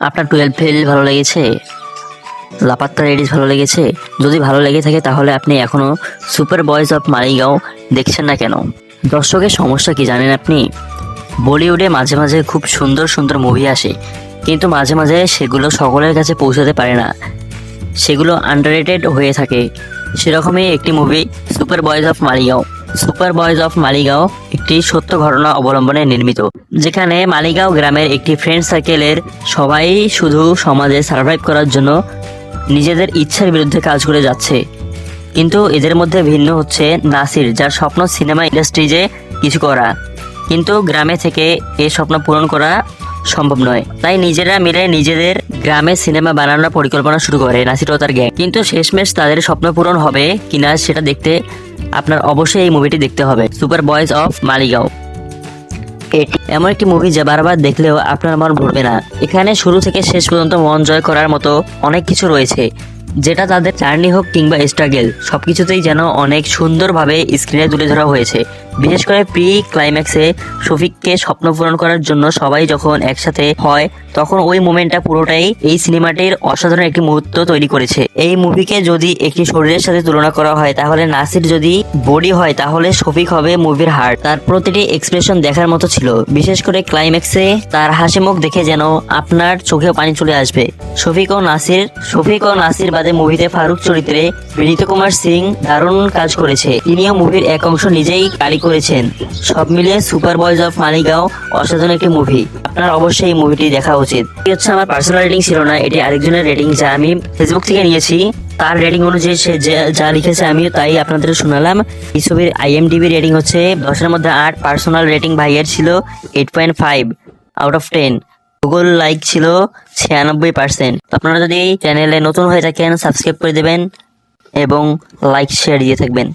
আপনার twelve fail ভালো লেগেছে? লাপাত্তা রেডিস ভালো লেগেছে? যদি ভালো লেগে থাকে তাহলে আপনি এখনও সুপার বয়েজ অফ মালিগাঁও দেখছেন না কেন? দর্শকের সমস্যা কি জানেন আপনি? বলিউডে মাঝে মাঝে খুব সুন্দর সুন্দর মুভি আসে, কিন্তু মাঝে মাঝে সেগুলো সকলের কাছে পৌঁছাতে পারে না। সেগুলো আন্ডাররেটেড হয়ে থাকে। সেরকমই একটি movie super boys of Malegaon super boys of Malegaon একটি সত্য ঘটনা অবলম্বনে নির্মিত, যেখানে মালিগাঁও গ্রামের একটি ফ্রেন্ড সার্কেলের সবাই শুধু সমাজে সার্ভাইভ করার জন্য নিজেদের ইচ্ছার বিরুদ্ধে কাজ করে যাচ্ছে। কিন্তু এদের মধ্যে ভিন্ন হচ্ছে নাসির, যার স্বপ্ন সিনেমা ইন্ডাস্ট্রিজে কিছু করা। কিন্তু গ্রামে থেকে এ স্বপ্ন পূরণ করা সম্ভব নয়। তাই নিজেরা মিলে নিজেদের গ্রামে সিনেমা বানানোর পরিকল্পনা শুরু করে নাসির ও তার গ্যাং কিন্তু শেষমেশ তাদের স্বপ্ন পূরণ হবে কিনা সেটা দেখতে আপনার অবশ্যই এই মুভিটি দেখতে হবে। সুপার বয়েজ অফ মালিগাঁও এটি এমন একটি মুভি যা বারবার দেখলেও আপনার মন ভরবে না। এখানে শুরু থেকে শেষ পর্যন্ত মন জয় করার মতো অনেক কিছু রয়েছে, যেটা তাদের চার্নি হোক কিংবা স্ট্রাগেল সবকিছুতেই যেন অনেক সুন্দরভাবে স্ক্রিনে তুলে ধরা হয়েছে। বিশেষ করে প্রি ক্লাইম্যাক্সে শফিককে স্বপ্ন পূরণ করার জন্য সবাই যখন একসাথে হয়, তখন ওই মোমেন্টটা পুরোটাই এই সিনেমাটির অসাধারণ একটি মুহূর্ত তৈরি করেছে। এই মুভিকে যদি একটি শরীরের সাথে তুলনা করা হয়, তাহলে নাসির যদি বডি হয়, তাহলে শফিক হবে মুভির হার্ট তার প্রতিটি এক্সপ্রেশন দেখার মতো ছিল। বিশেষ করে ক্লাইম্যাক্সে তার হাসি মুখ দেখে যেন আপনার চোখে পানি চলে আসবে। শফিক ও নাসির, শফিক ও নাসির বাদে মুভিতে ফারুক চরিত্রে বিনীত কুমার সিং দারুণ কাজ করেছে। তিনিও মুভির এক অংশ নিজেই কালি করেছেন। সব মিলিয়ে সুপার বয়েজ অফ মালিগাঁও অসাধারণ একটি মুভি আপনার অবশ্যই এই মুভিটি দেখা উচিত। এটি হচ্ছে আমার পার্সোনাল রেটিং ছিল না, এটি আরেকজনের রেটিং যা আমি ফেসবুক থেকে নিয়েছি। তার রেটিং অনুযায়ী সে যা- লিখেছে আমিও তাই আপনাদের শোনালাম। এই ছবির আইএমডিবি রেটিং হচ্ছে দশের মধ্যে আট পার্সোনাল রেটিং ভাইয়ের ছিল eight point five out of ten Google like ছিল ছিয়ানব্বই পার্সেন্ট আপনারা যদি চ্যানেলে নতুন হয়ে থাকেন সাবস্ক্রাইব করে দেবেন এবং লাইক শেয়ার দিয়ে থাকবেন।